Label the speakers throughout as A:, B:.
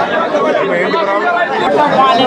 A: ఏంటి ప్రాబ్లం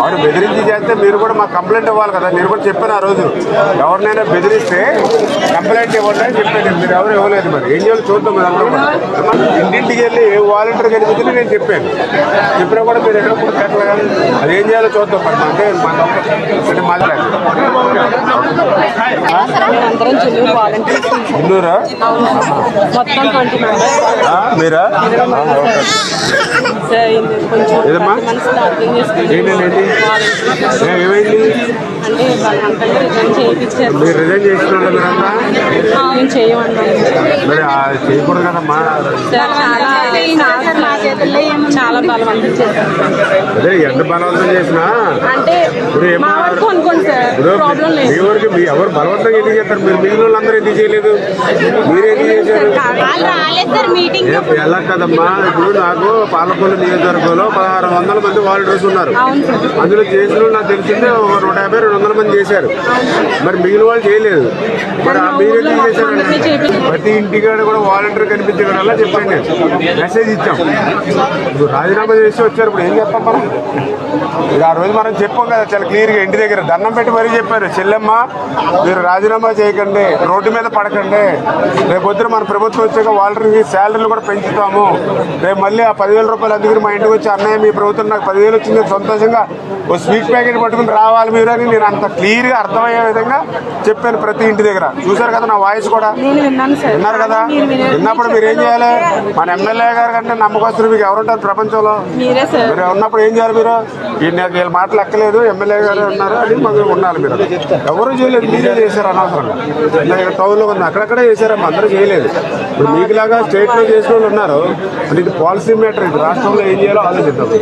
A: వాడు బెదిరించి చేస్తే మీరు కూడా మాకు కంప్లైంట్ ఇవ్వాలి కదా. మీరు కూడా చెప్పాను ఆ రోజు. ఎవరినైనా బెదిరిస్తే కంప్లైంట్ ఇవ్వండి అని చెప్పాను మీరు ఎవరు ఇవ్వలేదు మరి. ఏం చేయాలి చూద్దాం మరి అందరం ఇంటింటికి వెళ్ళి ఏ వాలంటీర్ కనిపించింది నేను చెప్పాను. చెప్పినా కూడా మీరు ఎక్కడ కూడా పెట్టలేదు అది ఏం చేయాలో చూద్దాం మరి. అంటే మా అంటే మాట్లాడాలి
B: మొత్తం ట్వంటీ
A: మీరా? ఏదమ్మా? ఏంటండి ఏమైంది మీరు రిజైన్ మీరన్నా చేయకూడదు కదమ్మా.
B: బలవంతం
A: అదే ఎంత బలవంతం చేసినా
B: అంటే మా వరకు అనుకోండి సార్
A: ఇప్పుడు
B: ప్రాబ్లం
A: మీ
B: లేదు.
A: వరకు మీ ఎవరు బలవంతంగా ఎందుకు చేస్తారు? మీరు మిగిలిన వాళ్ళందరూ ఎందుకు చేయలేదు? మీరు ఎందుకు చేశారు?
C: వాళ్ళు రాలేదు సార్ మీటింగ్
A: ఏ- ఎలా కదమ్మా? ఇప్పుడు నాకు పాలకొల్లు నియోజకవర్గంలో పదహారు వందల మంది వాలంటీర్స్ ఉన్నారు. అందులో చేసిన నాకు తెలిసిందే ఒక నూట యాభై రెండు వందల మంది చేశారు. మరి మిగిలిన వాళ్ళు చేయలేదు. మరి ఆ మీరు ఎందుకు
B: అందరినీ
A: చేశారు. ప్రతి ఇంటికాడ కూడా వాలంటీర్ కనిపించగల చెప్పండి. నేను మెసేజ్ ఇచ్చాం. ఇప్పుడు రాజీనామా చేసి వచ్చారు ఇప్పుడు ఏం చెప్పాం మనం? ఇక ఆ రోజు మనం చెప్పాం కదా చాలా క్లియర్గా ఇంటి దగ్గర దండం పెట్టి మరీ చెప్పారు. చెల్లెమ్మ మీరు రాజీనామా చేయకండి రోడ్డు మీద పడకండి. రేపు పొద్దున మన ప్రభుత్వం వచ్చాక వాలంటీర్కి శాలరీలు కూడా పెంచుతాము. రేపు మళ్ళీ ఆ పదివేల రూపాయలు అందుకని మా ఇంటికి వచ్చి అన్నయ్య మీ ప్రభుత్వం నాకు పదివేలు వచ్చింది సంతోషంగా ఓ స్వీట్ ప్యాకెట్ పట్టుకుని రావాలి మీరు అని నేను అంత క్లియర్గా అర్థమయ్యే విధంగా చెప్పాను ప్రతి ఇంటి దగ్గర. చూసారు కదా నా వాయిస్ కూడా? విన్నారు కదా. విన్నప్పుడు మీరు ఏం చేయాలి? మన ఎమ్మెల్యే గారు కంటే నమ్మకస్తులు మీకు ఎవరుంటారు? ప్రపంచంలో
B: మీరే సార్.
A: మీరు ఉన్నప్పుడు ఏం చేయాలి మీరు? ఈ నాకు వీళ్ళ మాటలు ఎక్కలేదు ఎమ్మెల్యే గారు ఉన్నారు అని మనం ఉండాలి మీరు. ఎవరు చేయలేదు మీరే చేశారు అనవసరంగా. ఇక్కడ టౌన్లో ఉంది అక్కడక్కడే చేశారమ్మా అందరూ చేయలేదు. ఇప్పుడు మీకులాగా స్టేట్లో చేసిన వాళ్ళు ఉన్నారు. ఇది పాలసీ మ్యాటర్ ఇది రాష్ట్రంలో ఏం చేయాలో ఆలోచిద్దాం.